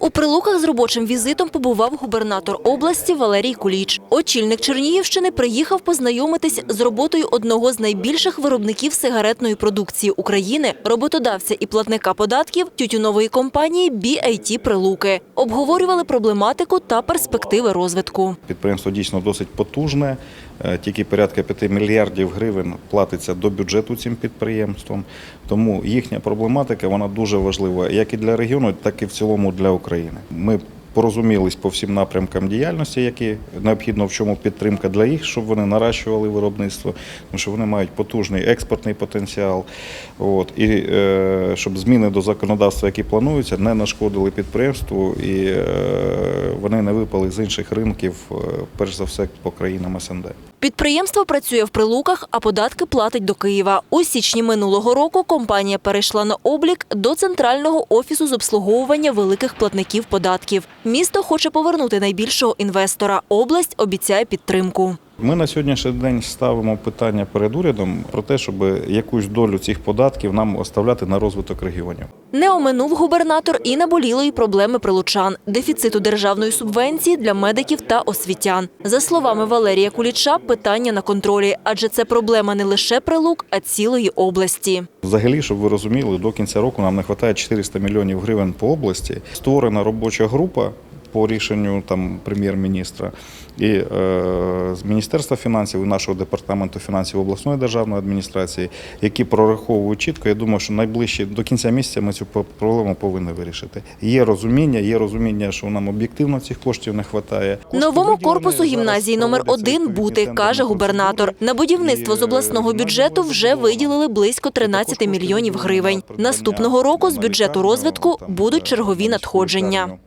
У Прилуках з робочим візитом побував губернатор області Валерій Куліч. Очільник Чернігівщини приїхав познайомитись з роботою одного з найбільших виробників сигаретної продукції України, роботодавця і платника податків тютюнової компанії BAT Прилуки. Обговорювали проблематику та перспективи розвитку. Підприємство дійсно досить потужне. Е, Тільки порядка 5 мільярдів гривень платиться до бюджету цим підприємством. Тому їхня проблематика вона дуже важлива як і для регіону, так і в цілому для України. Ми порозумілись по всім напрямкам діяльності, які необхідно в чому підтримка для їх, щоб вони наращували виробництво, тому що вони мають потужний експортний потенціал. От, і е, щоб зміни до законодавства, які плануються, не нашкодили підприємству і е, вони не випали з інших ринків, е, перш за все по країнам СНД. Підприємство працює в Прилуках, а податки платить до Києва. У січні минулого року компанія перейшла на облік до центрального офісу з обслуговування великих платників податків. Місто хоче повернути найбільшого інвестора. Область обіцяє підтримку. Ми на сьогоднішній день ставимо питання перед урядом про те, щоб якусь долю цих податків нам оставляти на розвиток регіонів. Не оминув губернатор і наболілої проблеми прилучан – дефіциту державної субвенції для медиків та освітян. За словами Валерія Куліча, питання на контролі, адже це проблема не лише Прилук, а цілої області. Взагалі, щоб ви розуміли, до кінця року нам не вистачає 400 мільйонів гривень по області. Створена робоча група по рішенню там прем'єр-міністра і е, з Міністерства фінансів і нашого департаменту фінансів обласної державної адміністрації, які прораховують чітко. Я думаю, що найближче до кінця місяця ми цю проблему повинні вирішити. Є розуміння, є розуміння, що нам об'єктивно цих коштів не вистачає. Новому корпусу гімназії номер один бути, каже губернатор. На будівництво з обласного бюджету вже виділили близько 13 мільйонів гривень. Наступного року з бюджету розвитку будуть чергові надходження.